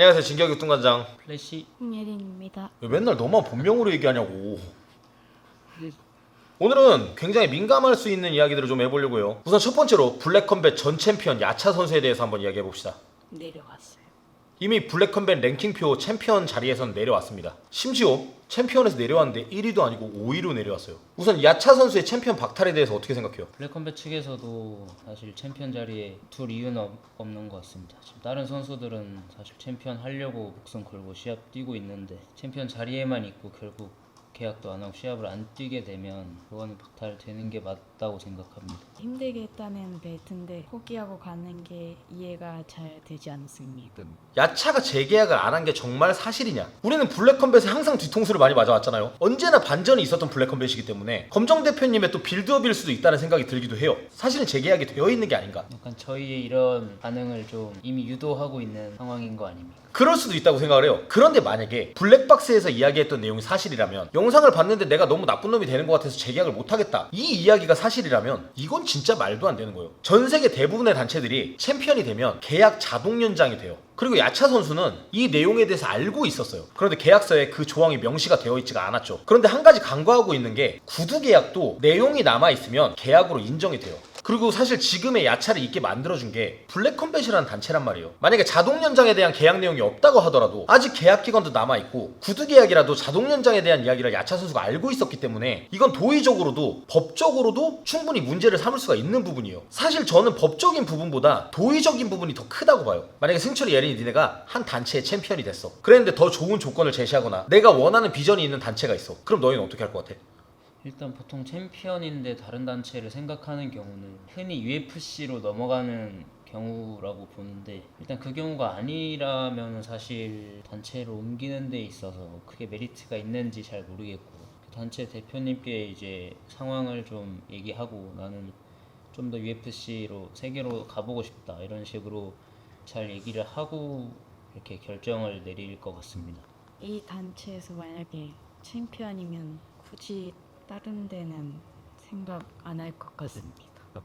안녕하세요 진격육 뚱관장. 플래시 홍예린입니다. 왜 맨날 너만 본명으로 얘기하냐고. 오늘은 굉장히 민감할 수 있는 이야기들을 좀 해보려고요. 우선 첫 번째로 블랙컴뱃 전 챔피언 야차 선수에 대해서 한번 이야기해봅시다. 내려왔어요. 이미 블랙컴뱃 랭킹표 챔피언 자리에선 내려왔습니다 심지어 챔피언에서 내려왔는데 1위도 아니고 5위로 내려왔어요 우선 야차 선수의 챔피언 박탈에 대해서 어떻게 생각해요? 블랙컴뱃 측에서도 사실 챔피언 자리에 둘 이유는 없- 없는 것 같습니다. 지금 다른 선수들은 사실 챔피언 하려고 목숨 걸고 시합 뛰고 있는데 챔피언 자리에만 있고 결국 계약도 안 하고 시합을 안 뛰게 되면 그거는 박탈되는 게 맞다고 생각합니다. 힘들게 했다는 벨트인데 포기하고 가는 게 이해가 잘 되지 않습니다. 야차가 재계약을 안 한 게 정말 사실이냐? 우리는 블랙컴뱃에 항상 뒤통수를 많이 맞아왔잖아요. 언제나 반전이 있었던 블랙컴뱃이기 때문에 검정 대표님의 또 빌드업일 수도 있다는 생각이 들기도 해요. 사실은 재계약이 되어 있는 게 아닌가? 약간 저희의 이런 반응을 좀 이미 유도하고 있는 상황인 거 아닙니까? 그럴 수도 있다고 생각을 해요. 그런데 만약에 블랙박스에서 이야기했던 내용이 사실이라면 영상을 봤는데 내가 너무 나쁜 놈이 되는 것 같아서 재계약을 못하겠다. 이 이야기가 사실이라면 이건 진짜 말도 안 되는 거예요. 전 세계 대부분의 단체들이 챔피언이 되면 계약 자동 연장이 돼요. 그리고 야차 선수는 이 내용에 대해서 알고 있었어요. 그런데 계약서에 그 조항이 명시가 되어 있지가 않았죠. 그런데 한 가지 간과하고 있는 게 구두 계약도 내용이 남아 있으면 계약으로 인정이 돼요. 그리고 사실 지금의 야차를 있게 만들어준 게 블랙컴뱃이라는 단체란 말이에요. 만약에 자동 연장에 대한 계약 내용이 없다고 하더라도 아직 계약 기간도 남아 있고 구두 계약이라도 자동 연장에 대한 이야기를 야차 선수가 알고 있었기 때문에 이건 도의적으로도 법적으로도 충분히 문제를 삼을 수가 있는 부분이에요. 사실 저는 법적인 부분보다 도의적인 부분이 더 크다고 봐요. 만약에 승철이 예린이 니네가 한 단체의 챔피언이 됐어. 그랬는데 더 좋은 조건을 제시하거나 내가 원하는 비전이 있는 단체가 있어. 그럼 너희는 어떻게 할 것 같아? 일단 보통 챔피언인데 다른 단체를 생각하는 경우는 흔히 UFC로 넘어가는 경우라고 보는데 일단 그 경우가 아니라면 사실 단체로 옮기는 데 있어서 크게 메리트가 있는지 잘 모르겠고 그 단체 대표님께 이제 상황을 좀 얘기하고 나는 좀 더 UFC로 세계로 가보고 싶다 이런 식으로 잘 얘기를 하고 이렇게 결정을 내릴 것 같습니다. 이 단체에서 만약에 챔피언이면 굳이 다른 데는 생각 안 할 것 같습니다.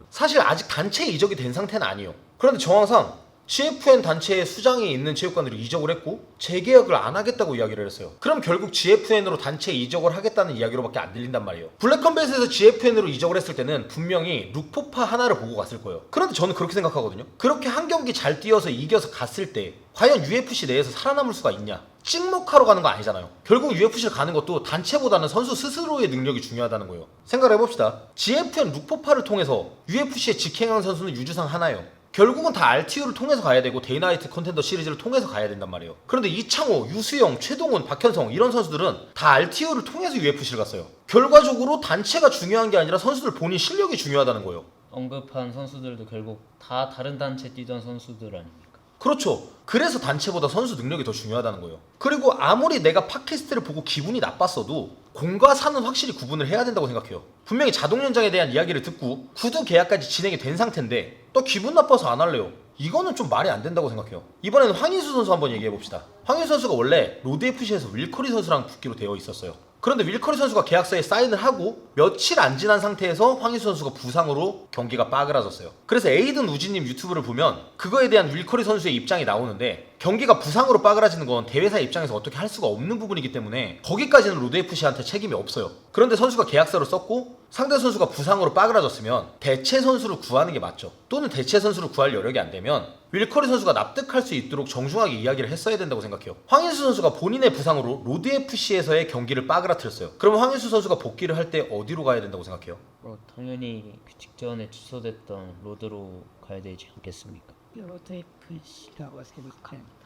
사실 아직 단체 이적이 된 상태는 아니에요. 그런데 정황상 GFN 단체의 수장이 있는 체육관으로 이적을 했고 재계약을 안 하겠다고 이야기를 했어요. 그럼 결국 GFN으로 단체 이적을 하겠다는 이야기로밖에 안 들린단 말이에요. 블랙컴뱃에서 GFN으로 이적을 했을 때는 분명히 룩포파 하나를 보고 갔을 거예요. 그런데 저는 그렇게 생각하거든요. 그렇게 한 경기 잘 뛰어서 이겨서 갔을 때 과연 UFC 내에서 살아남을 수가 있냐? 찍먹하러 가는 거 아니잖아요. 결국 UFC를 가는 것도 단체보다는 선수 스스로의 능력이 중요하다는 거예요. 생각을 해봅시다. GFN 룩포파를 통해서 UFC에 직행한 선수는 유주상 하나예요. 결국은 다 RTU를 통해서 가야 되고 데이나이트 컨텐더 시리즈를 통해서 가야 된단 말이에요. 그런데 이창호, 유수영, 최동훈, 박현성 이런 선수들은 다 RTU를 통해서 UFC를 갔어요. 결과적으로 단체가 중요한 게 아니라 선수들 본인 실력이 중요하다는 거예요. 언급한 선수들도 결국 다 다른 단체 뛰던 선수들 아닙니까? 그렇죠. 그래서 단체보다 선수 능력이 더 중요하다는 거예요. 그리고 아무리 내가 팟캐스트를 보고 기분이 나빴어도 공과 사는 확실히 구분을 해야 된다고 생각해요. 분명히 자동 연장에 대한 이야기를 듣고 구두 계약까지 진행이 된 상태인데 또 기분 나빠서 안 할래요. 이거는 좀 말이 안 된다고 생각해요. 이번에는 황인수 선수 한번 얘기해 봅시다. 황인수 선수가 원래 로드 FC에서 윌커리 선수랑 붙기로 되어 있었어요. 그런데 윌커리 선수가 계약서에 사인을 하고 며칠 안 지난 상태에서 황희수 선수가 부상으로 경기가 빠그라졌어요. 그래서 에이든 우지님 유튜브를 보면 그거에 대한 윌커리 선수의 입장이 나오는데 경기가 부상으로 빠그라지는 건 대회사 입장에서 어떻게 할 수가 없는 부분이기 때문에 거기까지는 로드 FC한테 책임이 없어요. 그런데 선수가 계약서를 썼고 상대 선수가 부상으로 빠그라졌으면 대체 선수를 구하는 게 맞죠. 또는 대체 선수를 구할 여력이 안 되면 윌커리 선수가 납득할 수 있도록 정중하게 이야기를 했어야 된다고 생각해요. 황인수 선수가 본인의 부상으로 로드 FC에서의 경기를 빠그라뜨렸어요. 그럼 황인수 선수가 복귀를 할 때 어디로 가야 된다고 생각해요? 뭐 당연히 그 직전에 취소됐던 로드로 가야 되지 않겠습니까? 로드 FC라고 생각합니다.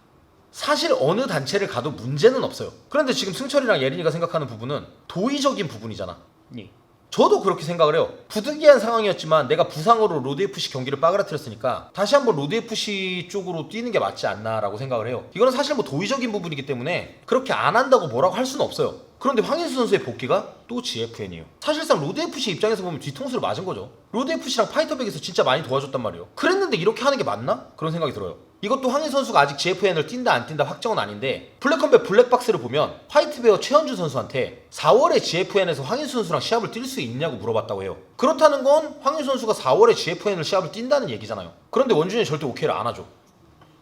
사실 어느 단체를 가도 문제는 없어요. 그런데 지금 승철이랑 예린이가 생각하는 부분은 도의적인 부분이잖아. 예. 저도 그렇게 생각을 해요. 부득이한 상황이었지만 내가 부상으로 로드 FC 경기를 빠그라뜨렸으니까 다시 한번 로드 FC 쪽으로 뛰는 게 맞지 않나라고 생각을 해요. 이거는 사실 뭐 도의적인 부분이기 때문에 그렇게 안 한다고 뭐라고 할 수는 없어요. 그런데 황인수 선수의 복귀가 또 GFN이에요. 사실상 로드 FC 입장에서 보면 뒤통수를 맞은 거죠. 로드 FC랑 파이터백에서 진짜 많이 도와줬단 말이에요. 그랬는데 이렇게 하는 게 맞나? 그런 생각이 들어요. 이것도 황인 선수가 아직 GFN을 뛴다 안 뛴다 확정은 아닌데 블랙컴뱃 블랙박스를 보면 화이트베어 최현주 선수한테 4월에 GFN에서 황인 선수랑 시합을 뛸 수 있냐고 물어봤다고 해요. 그렇다는 건 황인 선수가 4월에 GFN을 시합을 뛴다는 얘기잖아요. 그런데 원준이 절대 오케이를 안 하죠.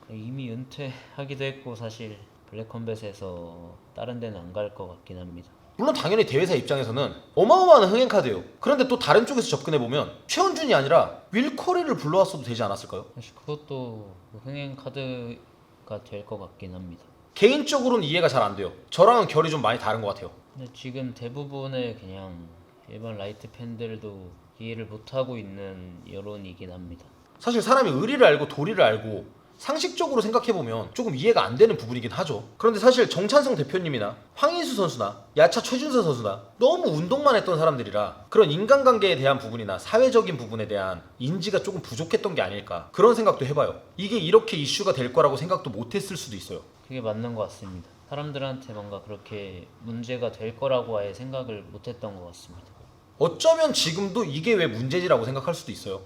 이미 은퇴하기도 했고 사실 블랙컴뱃에서 다른 데는 안 갈 것 같긴 합니다. 물론 당연히 대회사 입장에서는 어마어마한 흥행 카드예요. 그런데 또 다른 쪽에서 접근해 보면 최원준이 아니라 윌커리를 불러왔어도 되지 않았을까요? 사실 그것도 흥행 카드가 될 것 같긴 합니다. 개인적으로는 이해가 잘 안 돼요. 저랑은 결이 좀 많이 다른 것 같아요. 근데 지금 대부분의 그냥 일반 라이트 팬들도 이해를 못하고 있는 여론이긴 합니다. 사실 사람이 의리를 알고 도리를 알고 상식적으로 생각해 보면 조금 이해가 안 되는 부분이긴 하죠. 그런데 사실 정찬성 대표님이나 황인수 선수나 야차 최준서 선수나 너무 운동만 했던 사람들이라 그런 인간관계에 대한 부분이나 사회적인 부분에 대한 인지가 조금 부족했던 게 아닐까 그런 생각도 해봐요. 이게 이렇게 이슈가 될 거라고 생각도 못했을 수도 있어요. 그게 맞는 것 같습니다. 사람들한테 뭔가 그렇게 문제가 될 거라고 아예 생각을 못했던 것 같습니다. 어쩌면 지금도 이게 왜 문제지라고 생각할 수도 있어요.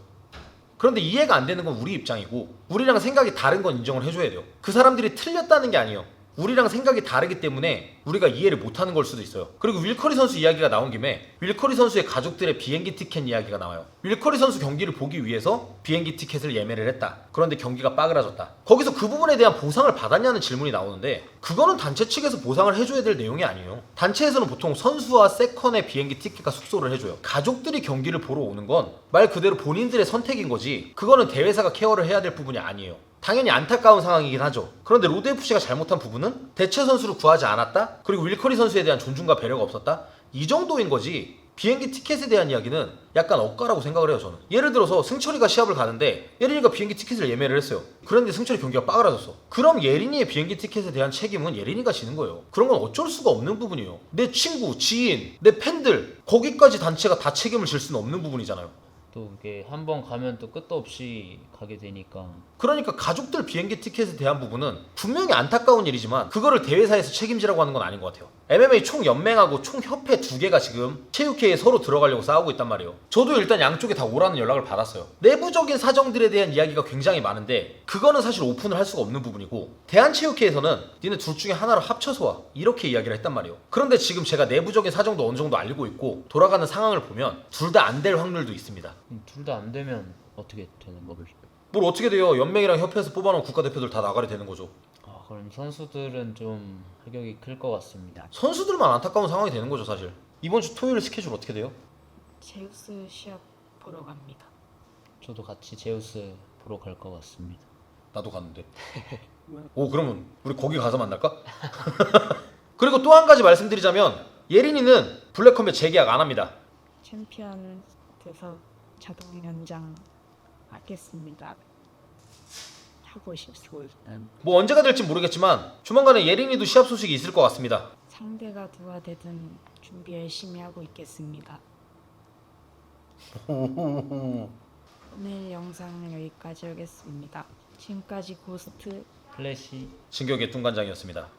그런데 이해가 안 되는 건 우리 입장이고 우리랑 생각이 다른 건 인정을 해줘야 돼요. 그 사람들이 틀렸다는 게 아니에요. 우리랑 생각이 다르기 때문에 우리가 이해를 못하는 걸 수도 있어요. 그리고 윌커리 선수 이야기가 나온 김에 윌커리 선수의 가족들의 비행기 티켓 이야기가 나와요. 윌커리 선수 경기를 보기 위해서 비행기 티켓을 예매를 했다. 그런데 경기가 빠그라졌다. 거기서 그 부분에 대한 보상을 받았냐는 질문이 나오는데 그거는 단체 측에서 보상을 해줘야 될 내용이 아니에요. 단체에서는 보통 선수와 세컨의 비행기 티켓과 숙소를 해줘요. 가족들이 경기를 보러 오는 건 말 그대로 본인들의 선택인 거지. 그거는 대회사가 케어를 해야 될 부분이 아니에요. 당연히 안타까운 상황이긴 하죠. 그런데 로드 FC가 잘못한 부분은 대체 선수를 구하지 않았다. 그리고 윌커리 선수에 대한 존중과 배려가 없었다. 이 정도인 거지. 비행기 티켓에 대한 이야기는 약간 억까라고 생각을 해요 저는 예를 들어서 승철이가 시합을 가는데 예린이가 비행기 티켓을 예매를 했어요 그런데 승철이 경기가 빠그라졌어 그럼 예린이의 비행기 티켓에 대한 책임은 예린이가 지는 거예요 그런 건 어쩔 수가 없는 부분이에요 내 친구, 지인, 내 팬들 거기까지 단체가 다 책임을 질 수는 없는 부분이잖아요 또 이게 한 번 가면 또 끝도 없이 가게 되니까 그러니까 가족들 비행기 티켓에 대한 부분은 분명히 안타까운 일이지만 그거를 대회사에서 책임지라고 하는 건 아닌 것 같아요. MMA 총 연맹하고 총 협회 두 개가 지금 체육회에 서로 들어가려고 싸우고 있단 말이에요. 저도 일단 양쪽에 다 오라는 연락을 받았어요. 내부적인 사정들에 대한 이야기가 굉장히 많은데 그거는 사실 오픈을 할 수가 없는 부분이고 대한체육회에서는 니네 둘 중에 하나로 합쳐서 와 이렇게 이야기를 했단 말이에요. 그런데 지금 제가 내부적인 사정도 어느 정도 알고 있고 돌아가는 상황을 보면 둘 다 안 될 확률도 있습니다. 둘 다 안 되면 어떻게 되는 거죠? 뭘 어떻게 돼요? 연맹이랑 협회에서 뽑아놓은 국가대표들 다 나가게 되는 거죠. 아, 그럼 선수들은 좀 타격이 클 것 같습니다. 선수들만 안타까운 상황이 되는 거죠 사실 이번 주 토요일 스케줄 어떻게 돼요? 제우스 시합 보러 갑니다. 저도 같이 제우스 보러 갈 것 같습니다. 나도 갔는데 오 그러면 우리 거기 가서 만날까? 그리고 또 한 가지 말씀드리자면 예린이는 블랙컴뱃 재계약 안 합니다 챔피언 돼서 자동 연장 하겠습니다. 하고 싶습니다. 뭐 언제가 될지 모르겠지만 조만간에 예린이도 시합 소식이 있을 것 같습니다 상대가 누가 되든 준비 열심히 하고 있겠습니다. 오늘 영상은 여기까지 하겠습니다. 지금까지 고스트 플래시 진격의 뚱간장이었습니다